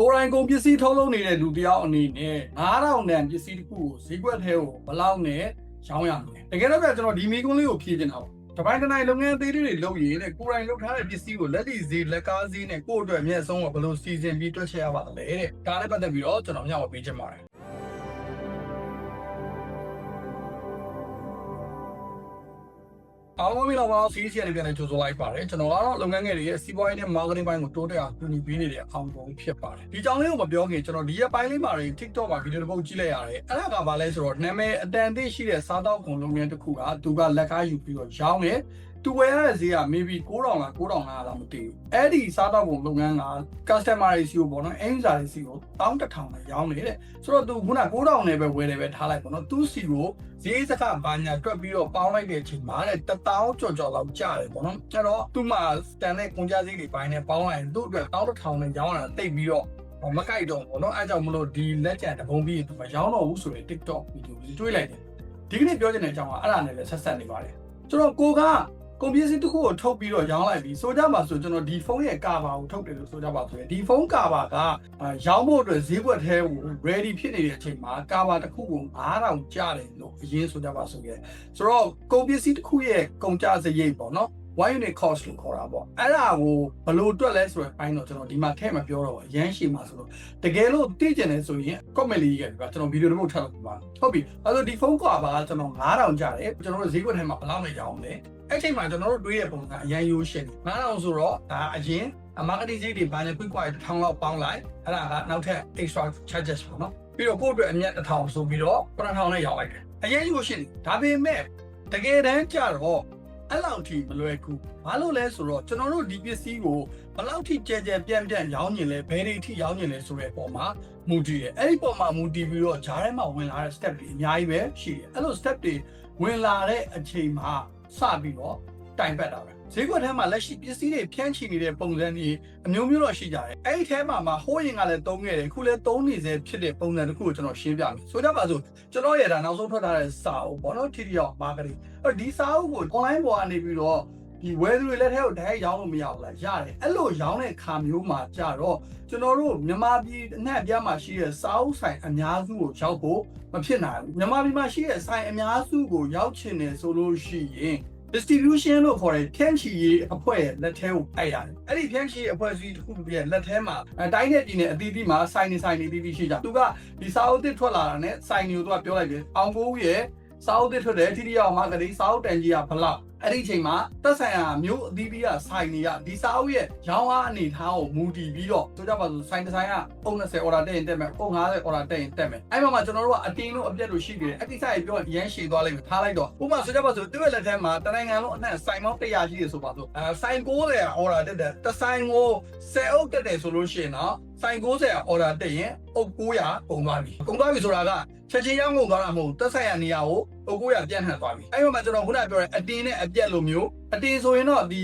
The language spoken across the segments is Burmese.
ကိုယ်တိုင်ကုန်ပစ္စည်းထုတ်လုပ်နေတဲ့လူတစ်ယောက်အနေနဲ့9000တန်ပစ္စည်းတစ်ခုကိုဈေးကွက်ထဲကိုဘယ်လောက်နဲ့ရောင်းရမလဲတကယ်တော့ပြကျွန်တော်ဒီမီကွန်းလေးကိုဖြည့်တင်တာပါတပိုင်းတစ်နိုင်လုပ်ငန်းသေးလေးတွေလုပ်ရည်တဲ့ကိုယ်တိုင်လုပ်ထားတဲ့ပစ္စည်းကိုလက်လီဈေးလက်ကားဈေးနဲ့ကိုယ့်အတွက်အမြတ်ဆုံးကဘယ်လိုစီစဉ်ပြီးတွက်ချက်ရပါသလဲတဲ့ဒါနဲ့ပတ်သက်ပြီးတော့ကျွန်တော်ညောက်ပေးချင်ပါတယ် အားလုံးမင်္ဂလာပါစီးစီရနေပြန်နေကြိုဆိုလိုက်ပါတယ်ကျွန်တော်ကတော့လုပ်ငန်းငယ်တွေရဲ့စီးပွားရေးနဲ့ marketing ဘိုင်းကိုတိုးတက်အောင်ကူညီပေးနေတဲ့အောင်ကုန်ဖြစ်ပါတယ်ဒီကြောင်လေးကိုမပြောခင်ကျွန်တော်ဒီရက်ပိုင်းလေးမှာတွေ TikTok မှာဗီဒီယိုတစ်ပုတ်ကြည့်လိုက်ရတယ်အဲ့ဒါကဘာလဲဆိုတော့နာမည်အတန်သိရှိတဲ့စားတောက်ကုန်လုပ်ငန်းတစ်ခုကသူကလက်ကားယူပြီးတော့ရောင်းတယ် သူဝယ်ရတဲ့ဈေးက maybe 9000လား9500လားမသိဘူးအဲ့ဒီစားတောက်ကုန်လုပ်ငန်းက customer တွေစီကိုပေါ့နော်အင်ဂျာတွေစီကို11000နဲ့ရောင်းနေတဲ့ဆိုတော့သူခုန9000နဲ့ပဲဝယ်တယ်ပဲထားလိုက်ပေါ့နော်သူစီကိုဈေးစကဘာညာတွက်ပြီးတော့ပေါင်းလိုက်တဲ့အချိန်မှာတဲ့1000ကျော်ကျော်လောက်ကျတယ်ပေါ့နော်အဲ့တော့သူ့မှာတန်တဲ့ကုန်ကြစည်တွေပိုင်းနဲ့ပေါင်းလိုက်ရင်သူ့အတွက်11000နဲ့ရောင်းရတာတိတ်ပြီးတော့မကိုက်တော့ဘူးเนาะအဲကြောင့်မလို့ဒီလက်ကျန်တပုံပြီးသူမရောင်းတော့ဘူးဆိုရင် TikTok ဗီဒီယိုကြီးတွေးလိုက်တယ်ဒီကနေ့ပြောချင်တဲ့အကြောင်းကအဲ့ဒါနဲ့လည်းဆက်ဆက်နေပါတယ်ကျွန်တော်ကိုက ကွန်ပျူတာတစ်ခုကိုထုတ်ပြီးတော့ရောင်းလိုက်ပြီးဆိုကြပါဆိုကျွန်တော်ဒီဖုန်းရဲ့ကာဗာကိုထုတ်တယ်လို့ဆိုကြပါဆိုရင်ဒီဖုန်းကာဗာကရောင်းဖို့အတွက်ဈေးကွက်ထဲကို ready ဖြစ်နေတဲ့အချိန်မှာကာဗာတစ်ခုကို9000ကျတယ်လို့အရင်ဆိုကြပါဆိုခဲ့ဆိုတော့ကုန်ပစ္စည်းတစ်ခုရဲ့ကုန်ကျစရိတ်ပေါ့နော် one unit cost လို့ခေါ်တာပေါ့အဲ့ဒါကိုဘယ်လိုတွက်လဲဆိုရယ်ပိုင်းတော့ကျွန်တော်ဒီမှာထည့်မပြောတော့ဘူးအရန်ရှိမှာဆိုတော့တကယ်လို့သိကျင်တယ်ဆိုရင် comment လေးရေးခဲ့ပြီပါကျွန်တော်ဗီဒီယိုတစ်ပုတ်ထပ်လုပ်ပါဟုတ်ပြီအဲ့တော့ဒီဖုန်းကွာပါကျွန်တော်9000ကျတယ်ကျွန်တော်တို့ဈေးကွက်ထဲမှာဘယ်လောက်နဲ့ရောင်းလဲအဲ့ချိန်မှာကျွန်တော်တို့တွေးတဲ့ပုံစံအရန်ရိုးရှင်းတယ်9000ဆိုတော့ဒါအရင်အမားကတိစိတ်တွေဘာနဲ့ quick quiet 1000လောက်ပေါင်းလိုက်အဲ့ဒါကနောက်ထပ် extra charges ပေါ့နော်ပြီးတော့ကိုယ့်အတွက်အမြတ်1000ဆိုပြီးတော့9000နဲ့ရောင်းလိုက်တယ်အရင်ရိုးရှင်းတယ်ဒါပေမဲ့တကယ်တမ်းကျတော့ အဲ့လောက်ထိမလွယ်ကူဘာလို့လဲဆိုတော့ကျွန်တော်တို့ဒီပစ္စည်းကိုဘယ်လောက်ထိကြဲကြဲပြန့်ပြန့်ရောင်းကျင်လဲဘယ်တွေထိရောင်းကျင်လဲဆိုတဲ့အပေါ်မှာမူတည်တယ်အဲ့ဒီပေါ်မှာမူတည်ပြီးတော့ဂျားထဲမှာဝင်လာတဲ့ step တွေအများကြီးပဲရှိတယ်အဲ့လို step တွေဝင်လာတဲ့အချိန်မှာစပြီးတော့တိုင်ပတ်တာပဲ ဈေးကွက်ထဲမှာလက်ရှိပစ္စည်းတွေဖြန့်ချီနေတဲ့ပုံစံတွေအမျိုးမျိုးတော့ရှိကြတယ်အဲ့ဒီထဲမှာမှာဟိုးရင်ကလည်းသုံးခဲ့တယ်ခုလည်းသုံးနေစေဖြစ်တဲ့ပုံစံတစ်ခုကိုကျွန်တော်ရှင်းပြမယ်ဆိုကြပါစို့ကျွန်တော်ရဲ့ဒါနောက်ဆုံးထွက်ထားတဲ့စာအုပ်ပေါ့နော်ထိတိရောက် marketing အဲ့ဒီစာအုပ်ကို online ပေါ်ကနေပြီးတော့ဒီဝယ်သူတွေလက်ထဲကိုဓာတ်ရောင်းလို့မရဘူးလားရတယ်အဲ့လိုရောင်းတဲ့ခါမျိုးမှာကြတော့ကျွန်တော်တို့မြန်မာပြည်အနှံ့အပြားမှာရှိတဲ့စာအုပ်ဆိုင်အများစုကိုရောက်ဖို့မဖြစ်နိုင်ဘူးမြန်မာပြည်မှာရှိတဲ့ဆိုင်အများစုကိုရောက်ချင်တယ်ဆိုလို့ရှိရင် distribution လို့ခေါ်တဲ့ဖြန့်ချီရေးအဖွဲ့ရဲ့လက်ထဲကိုအဲ့ရတယ်။အဲ့ဒီဖြန့်ချီရေးအဖွဲ့အစည်းတစ်ခုရဲ့လက်ထဲမှာအတိုင်းနဲ့ပြည်နယ်အသီးသီးမှာစိုင်းနေစိုင်းနေပြီးပြီးရှိကြ။သူကဒီစာအုပ်တစ်ထွက်လာတာနဲ့စိုင်းနေကိုသူကပြောလိုက်တယ်။အောင်ကိုရဲ့စာအုပ်တစ်ထွက်တယ်ထိတိယအောင်မာကတိစာအုပ်တန်ကြီးကဘလောက် အဲ့ဒီအချိန်မှာတက်ဆိုင်ရာမျိုးအသီးသီးကစိုင်းနေရဒီစာအုပ်ရဲ့ရောင်းအားအနေထားကိုမူတည်ပြီးတော့ဆိုကြပါစို့စိုင်းတစ်ဆိုင်ကပုံ20 order တက်ရင်တက်မယ်ပုံ50 order တက်ရင်တက်မယ်အဲ့မှာမှကျွန်တော်တို့ကအတင်းလို့အပြက်လို့ရှိနေတယ်အဲ့ဒီဆိုင်ပြောရမ်းရှည်သွားလိုက်ပြီထားလိုက်တော့ဥပမာဆိုကြပါစို့သူ့ရဲ့လက်ထဲမှာတနိုင်ငံလုံးအနှံ့ဆိုင်မောင်း100ရှိတယ်ဆိုပါစို့အဲဆိုင်90 order တက်တယ်တစ်ဆိုင်ကို10အုပ်တက်တယ်ဆိုလို့ရှိရင်တော့ဆိုင်90 order တက်ရင်အုပ်900ကုန်သွားပြီကုန်သွားပြီဆိုတာကချက်ချင်းရောင်းကုန်သွားတာမဟုတ်တက်ဆိုင်ရာနေရာကို အုပ်900ပြန့်နှံ့သွားပြီအဲ့မှာကျွန်တော်ခုနပြောတဲ့အတင်းနဲ့အပြက်လိုမျိုးအတင်းဆိုရင်တော့ဒီ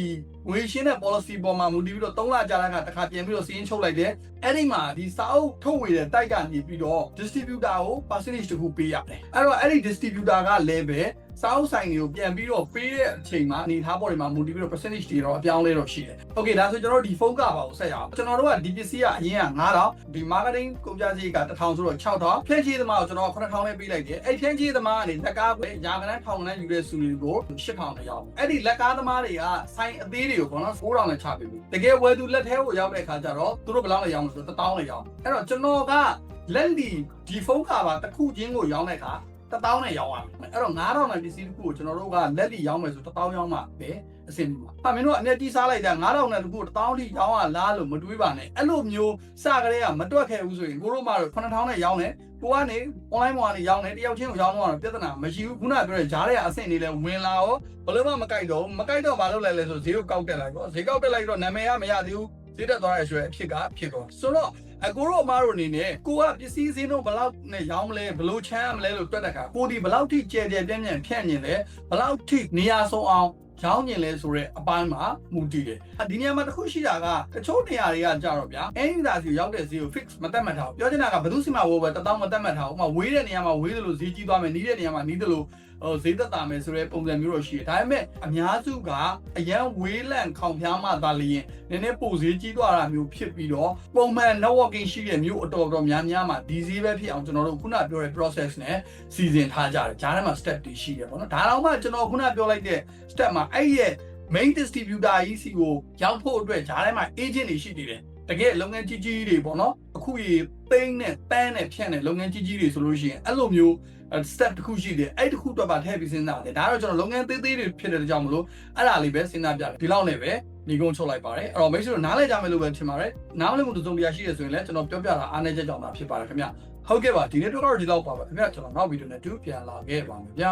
ငွေရှင်းတဲ့ policy ပေါ်မှာမူတည်ပြီးတော့3လကြာတဲ့အခါတစ်ခါပြန်ပြီးတော့စီးရင်ချုပ်လိုက်တယ်အဲ့ဒီမှာဒီစာအုပ်ထုတ်ဝေတဲ့တိုက်ကနေပြီးတော့ distributor ကို percentage တခုပေးရတယ်အဲ့တော့အဲ့ဒီ distributor ကလည်းပဲ စာအုပ်ဆိုင်တွေကိုပြန်ပြီးတော့ပေးတဲ့အချိန်မှာအနေထားပေါ်တွေမှာမူတည်ပြီးတော့ percentage တွေတော့အပြောင်းလဲတော့ရှိတယ်။ Okay ဒါဆိုကျွန်တော်တို့ဒီဖုန်းကပါကိုဆက်ရအောင်။ကျွန်တော်တို့ကဒီပစ္စည်းကအရင်က9000ဒီ marketing ကုန်ကြစည်က1000ဆိုတော့6000ဖြန့်ချီသမားကိုကျွန်တော်9000နဲ့ပေးလိုက်တယ်။အဲ့ဖြန့်ချီသမားကနေလက်ကားပဲရာကနန်းထောင်ကနန်းယူတဲ့စုတွေကို8000နဲ့ရောက်။အဲ့ဒီလက်ကားသမားတွေကဆိုင်အသေးတွေကိုပေါ့နော်9000နဲ့ချပေးပြီ။တကယ်ဝယ်သူလက်ထဲကိုရောက်တဲ့အခါကျတော့သူတို့ဘယ်လောက်နဲ့ရောင်းလဲဆိုတော့1000နဲ့ရောင်း။အဲ့တော့ကျွန်တော်ကလက်လီဒီဖုန်းကပါတစ်ခုချင်းကိုရောင်းတဲ့အခါ 1000နဲ့ရောင်းရမယ်အဲ့တော့9000နဲ့ပစ္စည်းတစ်ခုကိုကျွန်တော်တို့ကလက်လီရောင်းမယ်ဆို1000ရောင်းမှပဲအဆင်ပြေပါ။ဟာမင်းတို့ကအမျက်ကြီးစားလိုက်တာ9000နဲ့တစ်ခု1000ထိရောင်းရလားလို့မတွေးပါနဲ့။အဲ့လိုမျိုးစကလေးကမတွက်ခဲ့ဘူးဆိုရင်ကိုတို့မှတော့9000နဲ့ရောင်းတယ်။ကိုကနေ online ပေါ်ကနေရောင်းတယ်တယောက်ချင်းကိုရောင်းတော့ပြဿနာမရှိဘူး။ခုနပြောတဲ့ဂျားတွေကအဆင့်နေလဲဝင်လာရောဘလို့မှမကြိုက်တော့မကြိုက်တော့မလုပ်လိုက်လဲဆိုဈေးကိုကောက်တက်လိုက်ပေါ့။ဈေးကောက်တက်လိုက်တော့နာမည်ကမရသေးဘူး။ဈေးတက်သွားတဲ့ရွှေအဖြစ်ကဖြစ်တော့ဆိုတော့ အကိုတို့အမားတို့အနေနဲ့ကိုကပစ္စည်းစင်းတို့ဘလောက်နဲ့ရောင်းမလဲဘလို့ချမ်းမလဲလို့တွက်တဲ့အခါကိုဒီဘလောက်ထိကြဲကြဲပြန့်ပြန့်ဖြန့်ညင်လဲဘလောက်ထိနေရာဆုံးအောင်ရောင်းညင်လဲဆိုတဲ့အပိုင်းမှာမူတည်တယ်။ဒီနေရာမှာတစ်ခုရှိတာကတချို့နေရာတွေကကြတော့ဗျာအဲ့ဒီသာစီရောက်တဲ့ဈေးကို fix မတက်မှတ်ထားဘူး။ပြောချင်တာကဘယ်သူစီမှာဝယ်ပဲတပေါင်းမတက်မှတ်ထားဘူး။ဥပမာဝေးတဲ့နေရာမှာဝေးတယ်လို့ဈေးကြီးသွားမယ်။နီးတဲ့နေရာမှာနီးတယ်လို့ ဟိုဈေးသက်သာမယ်ဆိုတဲ့ပုံစံမျိုးတော့ရှိတယ်ဒါပေမဲ့အများစုကအရန်ဝေးလန့်ခေါင်ဖျားမှသာလျင်နည်းနည်းပိုဈေးကြီးသွားတာမျိုးဖြစ်ပြီးတော့ပုံမှန် networking ရှိတဲ့မျိုးအတော်တော်များများမှာဒီဈေးပဲဖြစ်အောင်ကျွန်တော်တို့ခုနပြောတဲ့ process နဲ့စီစဉ်ထားကြတယ်ဂျားထဲမှာ step တွေရှိတယ်ပေါ့နော်ဒါတော့မှကျွန်တော်ခုနပြောလိုက်တဲ့ step မှာအဲ့ရဲ့ main distributor ကြီးစီကိုရောက်ဖို့အတွက်ဂျားထဲမှာ agent တွေရှိနေတယ် တကယ်လုပ်ငန်းကြီးကြီးတွေပေါ့နော်အခုရေသိန်းနဲ့တန်းနဲ့ဖြန့်တဲ့လုပ်ငန်းကြီးကြီးတွေဆိုလို့ရှိရင်အဲ့လိုမျိုး step တစ်ခုရှိတယ်အဲ့တစ်ခုတော့ပါထည့်ပြီးစဉ်းစားတယ်ဒါတော့ကျွန်တော်လုပ်ငန်းသေးသေးတွေဖြစ်တဲ့ကြောင့်မလို့အဲ့ဒါလေးပဲစဉ်းစားပြတယ်ဒီလောက်နဲ့ပဲညီကုန်းချုပ်လိုက်ပါတယ်အဲ့တော့မိတ်ဆွေတို့နားလဲကြမယ်လို့ပဲထင်ပါတယ်နားမလဲမှုတစ်စုံတရာရှိရဆိုရင်လည်းကျွန်တော်ပြောပြတာအားနည်းချက်ကြောင့်သာဖြစ်ပါတယ်ခင်ဗျဟုတ်ကဲ့ပါဒီနေ့တော့ဒီလောက်ပါပဲခင်ဗျကျွန်တော်နောက်ဗီဒီယိုနဲ့တူပြန်လာခဲ့ပါမယ်ဗျာ